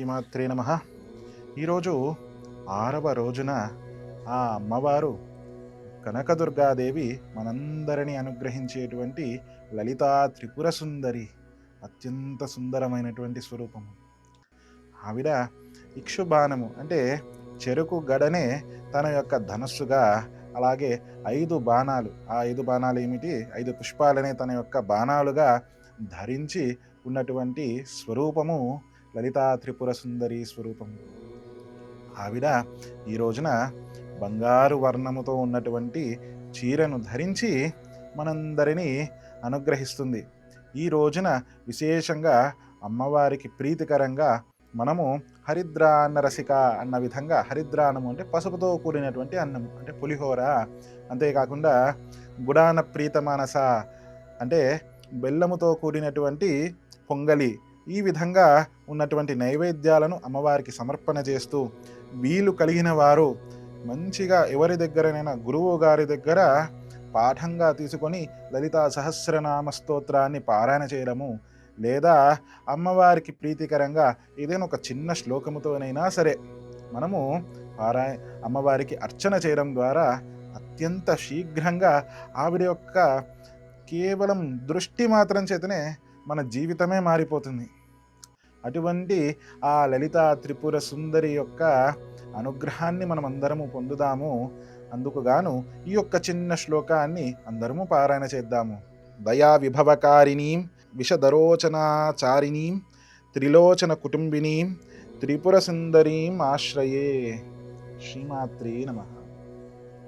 శ్రీమాత్రే నమ. ఈరోజు ఆరవ రోజున ఆ అమ్మవారు కనకదుర్గాదేవి మనందరినీ అనుగ్రహించేటువంటి లలితా త్రిపుర సుందరి అత్యంత సుందరమైనటువంటి స్వరూపము ఆవిడ ఇక్షుబాణము అంటే చెరుకు గడనే తన యొక్క ధనస్సుగా అలాగే ఐదు బాణాలు ఆ ఐదు బాణాలు ఏమిటి? ఐదు పుష్పాలనే తన యొక్క బాణాలుగా ధరించి ఉన్నటువంటి స్వరూపము లలితా త్రిపుర సుందరి స్వరూపం. ఆవిడ ఈ రోజున బంగారు వర్ణముతో ఉన్నటువంటి చీరను ధరించి మనందరినీ అనుగ్రహిస్తుంది. ఈ రోజున విశేషంగా అమ్మవారికి ప్రీతికరంగా మనము హరిద్రాన్న రసిక అన్న విధంగా హరిద్రాన్నము అంటే పసుపుతో కూడినటువంటి అన్నము అంటే పులిహోర. అంతేకాకుండా గుడాన ప్రీతమానస అంటే బెల్లముతో కూడినటువంటి పొంగలి ఈ విధంగా ఉన్నటువంటి నైవేద్యాలను అమ్మవారికి సమర్పణ చేస్తూ వీలు కలిగిన వారు మంచిగా ఎవరి దగ్గరనైనా గురువు గారి దగ్గర పాఠంగా తీసుకొని లలితా సహస్రనామ స్తోత్రాన్ని పారాయణ చేయడము లేదా అమ్మవారికి ప్రీతికరంగా ఏదైనా ఒక చిన్న శ్లోకముతోనైనా సరే మనము పారాయ అమ్మవారికి అర్చన చేయడం ద్వారా అత్యంత శీఘ్రంగా ఆవిడ యొక్క కేవలం దృష్టి మాత్రం చేతనే మన జీవితమే మారిపోతుంది. అటువంటి ఆ లలిత త్రిపుర సుందరి యొక్క అనుగ్రహాన్ని మనం అందరము పొందుదాము. అందుకు గాను ఈ యొక్క చిన్న శ్లోకాన్ని అందరము పారాయణ చేద్దాము. దయా విభవకారిణీం విషదరోచనాచారిణీం త్రిలోచన కుటుంబినీం త్రిపుర సుందరీం ఆశ్రయే. శ్రీమాత్రే నమః.